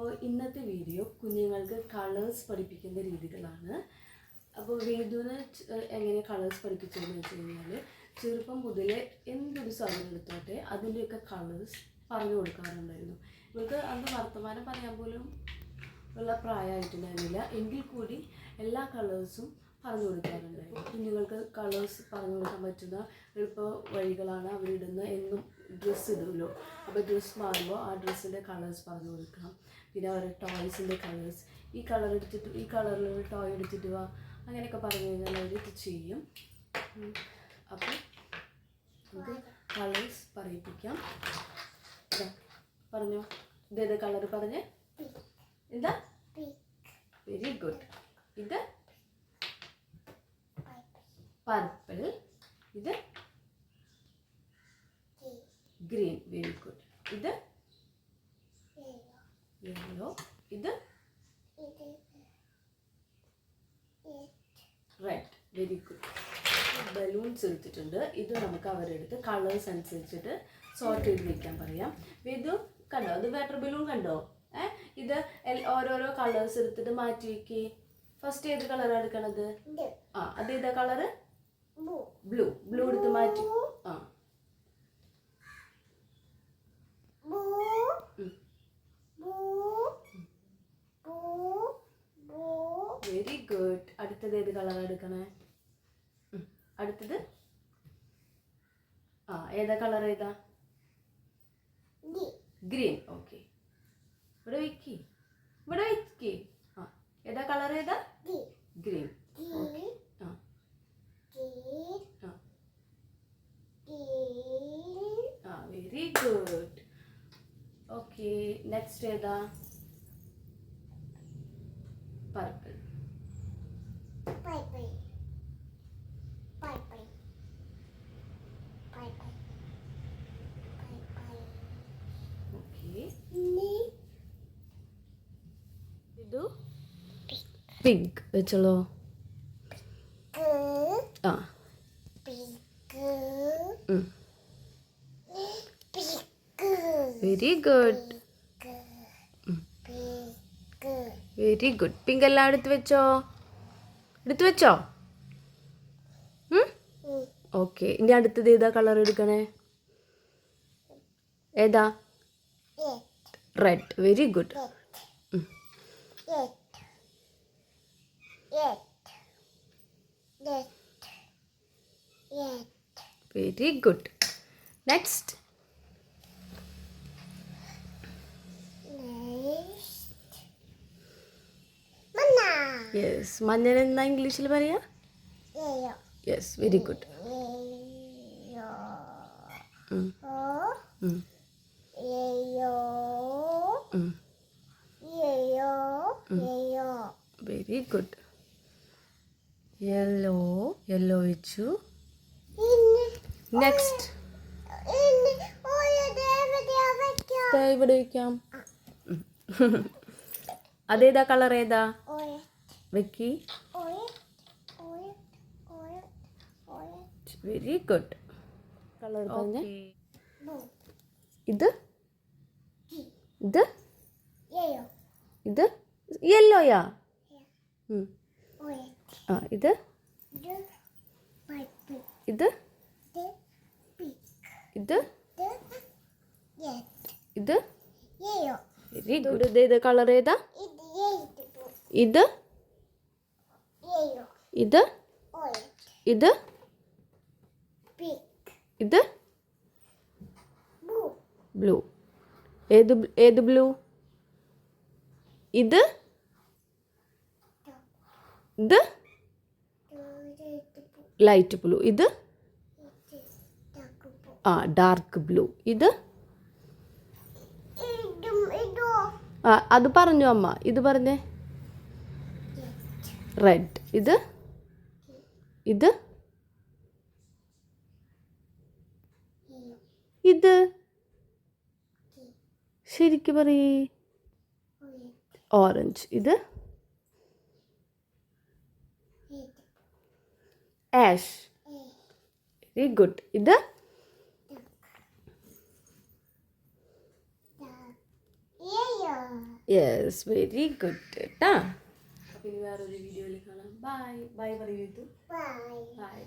അപ്പോൾ ഇന്നത്തെ വീഡിയോ കുഞ്ഞുങ്ങൾക്ക് കളേഴ്സ് പഠിപ്പിക്കുന്ന രീതികളാണ്. അപ്പോൾ വേദുവിന് എങ്ങനെ കളേഴ്സ് പഠിപ്പിച്ചതെന്ന് വെച്ച് കഴിഞ്ഞാൽ ചെറുപ്പം മുതലേ എന്തൊരു സാധനം എടുത്തോട്ടെ അതിന്റെയൊക്കെ കളേഴ്സ് പറഞ്ഞു കൊടുക്കാറുണ്ടായിരുന്നു. ഇവർക്ക് അന്ന് വർത്തമാനം പറയാൻ പോലും ഉള്ള പ്രായമായിട്ടുണ്ടായിരുന്നില്ല. എങ്കിൽ കൂടി എല്ലാ കളേഴ്സും പറഞ്ഞു കൊടുക്കാറുണ്ടായിരുന്നു കുഞ്ഞുങ്ങൾക്ക് കളേഴ്സ് പറഞ്ഞു കൊടുക്കാൻ പറ്റുന്ന എളുപ്പ വഴികളാണ് അവരിടുന്ന എന്നും ഡ്രസ്സ് ഇടുമല്ലോ. അപ്പോൾ ഡ്രസ്സ് മാറുമ്പോൾ ആ ഡ്രസ്സിന്റെ കളേഴ്സ് പറഞ്ഞു കൊടുക്കാം പിന്നെ അവരുടെ ടോയ്സിന്റെ കളേഴ്സ് ഈ കളർ എടുത്തിട്ട് ഈ കളറിൽ ടോയ് എടുത്തിട്ട് വാ. അങ്ങനെയൊക്കെ പറഞ്ഞു കഴിഞ്ഞാൽ അവർ ഇത് ചെയ്യും. അപ്പോൾ നമുക്ക് കളേഴ്സ് പറയിപ്പിക്കാം. പറഞ്ഞോ. ഇതേത് കളർ പറഞ്ഞേ? എന്താ? വെരി ഗുഡ് ഇത് പർപ്പിൾ. ഇത് ഗ്രീൻ വെരി ഗുഡ്. ഇത് യെല്ലോ. ഇത് റെഡ് വെരി ഗുഡ്. ബലൂൺസ് എടുത്തിട്ടുണ്ട്. ഇത് നമുക്ക് അവരെടുത്ത് കളേഴ്സ് അനുസരിച്ചിട്ട് സോർട്ട് ചെയ്ത് വെക്കാൻ പറയാം. ഇത് കണ്ടോ? ഇത് വാട്ടർ ബലൂൺ കണ്ടോ? ഏ? ഇത് ഓരോരോ കളേഴ്സ് എടുത്തിട്ട് മാറ്റി വെക്കി ഫസ്റ്റ് ഏത് കളറാണ് എടുക്കണത്? ആ അത് ഏതാ കളറ്? ബ്ലൂ. ബ്ലൂ. എടുത്ത് മാറ്റി. ആ. വെരി ഗുഡ് അടുത്തത് ഏത് കളറാണ് എടുക്കണേ. അടുത്തത്? ആ ഏതാ കളർ ഏതാ? ഗ്രീൻ. ഓക്കെ ഇവിടെ വയ്ക്കി ഇവിടെ വെക്കി ആ ഏതാ കളർ ഏതാ ഗ്രീൻ ഓക്കെ ആ ആ ആ ഗുഡ് ഓക്കെ നെക്സ്റ്റ് ഏതാ പർപ്പിൾ ഓക്കെ ഇത് പിങ്ക് വെച്ചോളൂ very good very good pink എല്ലാം എടുത്ത് വെച്ചോ? എടുത്ത് വെച്ചോ? ഓക്കെ ഇനി അടുത്തത് ഏതാ കളർ എടുക്കണേ? ഏതാ? Red very good very good next yes മഞ്ഞൾ എന്നാ ഇംഗ്ലീഷിൽ പറയാ? Yes very good very good yellow yellow വെച്ചു. നെക്സ്റ്റ് ഇവിടെ വയ്ക്കാം അതേതാ കളർ ഏതാ? വെക്കി. വെരി ഗുഡ് കളർ പറഞ്ഞ? ഇത്? ഇത്? ഇത്? യെല്ലോയാ ആ ഇത്? ഇത് ഇത്? ഇത് വെരി ഗുഡ് ഇത് ഏത്? കളർ ഏതാ? ഇത്? ഇത്? ഇത്? ഇത്? ബ്ലൂ ഏത് ഏത് ബ്ലൂ ഇത്? ഇത്? ലൈറ്റ് ബ്ലൂ ഇത്? ആ ഡാർക്ക് ബ്ലൂ ഇത്? ആ അത് പറഞ്ഞു അമ്മ. ഇത് പറഞ്ഞേ? റെഡ് ഇത് ഇത് ഇത്. ശരിക്ക് പറയേ. ഓറഞ്ച് ഇത്. ആഷ്. Very good. ഇത്. യെസ് വെരി ഗുഡ് കേട്ടാ അപ്പം ഇനി വേറൊരു വീഡിയോയിൽ കാണാം. ബൈ ബൈ പറയൂ ബൈ